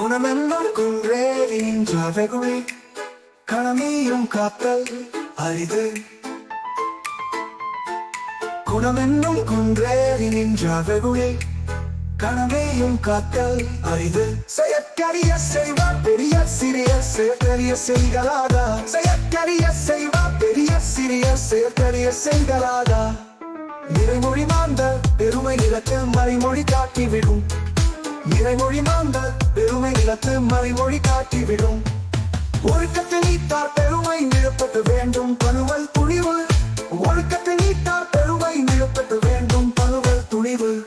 குணமென்னும் குன்றே நின்ற வெகுளி களமியும் காத்தல் அரிது. குணமென்னும் குன்றே நின்ற வெகுளி காத்தல் அரிது. செயற்கரிய செய்வா பெரிய சிறிய செயற்கரிய செய்களாதா செயற்கரிய செய்வா பெரிய சிறிய செயற்கரிய செய்களாதா நிறைமொழி மாந்தர் பெருமை நிலத்தில் மறைமொழி காட்டிவிடும். நிறைமொழி மாந்தர் பெருமை நிலத்து மறைமொழி காட்டிவிடும். ஒழுக்கத்தை நீத்தார் பெருமை நிரப்பட்டு வேண்டும். பணுவல் துணிவு. ஒழுக்கத்தை நீத்தார் பெருமை நிரப்பட்டு வேண்டும். பணுவல் துணிவு.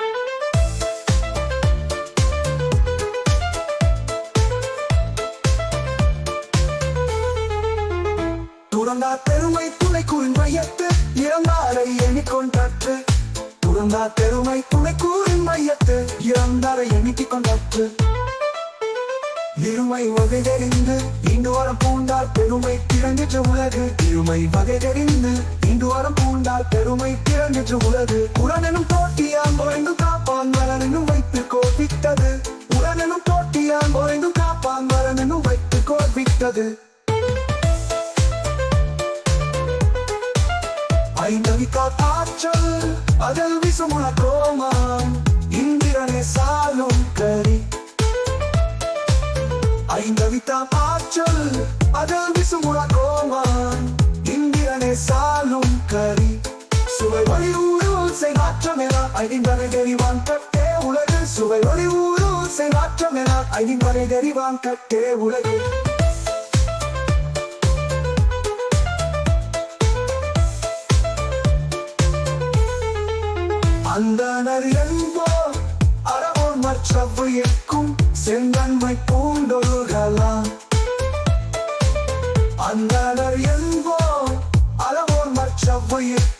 துறந்தார் பெருமை துணை கூறின் மையத்து. இறந்தாரை எண்ணிக்கொண்டற்று. துறந்தார் பெருமை துணை கூறின் மையத்து இறந்தாரை எண்ணிக் கொண்டற்று. இருமை வகை தெரிந்து இன்று வரம் பூண்டால் பெருமை திறங்கிற்று உலகு. இருமை வகை தெரிந்து இன்று வரம் பூண்டால் பெருமை திறங்கிற்று உலகு. உடனும் போட்டியான் குறைந்து காப்பான் வரனெனும் வைத்து கோபித்தது உடனும் போட்டியான் குறைந்து காப்பான் வரனெனும் வைத்து கோபித்தது ஐந்தவிக்கா ஆற்றல் அதில் விசுமுன கோமா சாலும் கறி ஐந்தவித்தா ஆற்றல் அதில் விசுமுன கோமான். இந்திரனே சாலும் கறி சுவை வழி ஊருள் செய் என ஐந்தனை தெரிவான் கட்டே உலகு. சுவை வழி ஊருள் செய் என ஐந்தனை தெரிவான் கட்டே உலகு. அந்தனர் என்போ அறவோர் செந்தன்மை பூண்டொழுகலாம். அந்தனர் என்போ அளவோர் மற்றவையக்கும்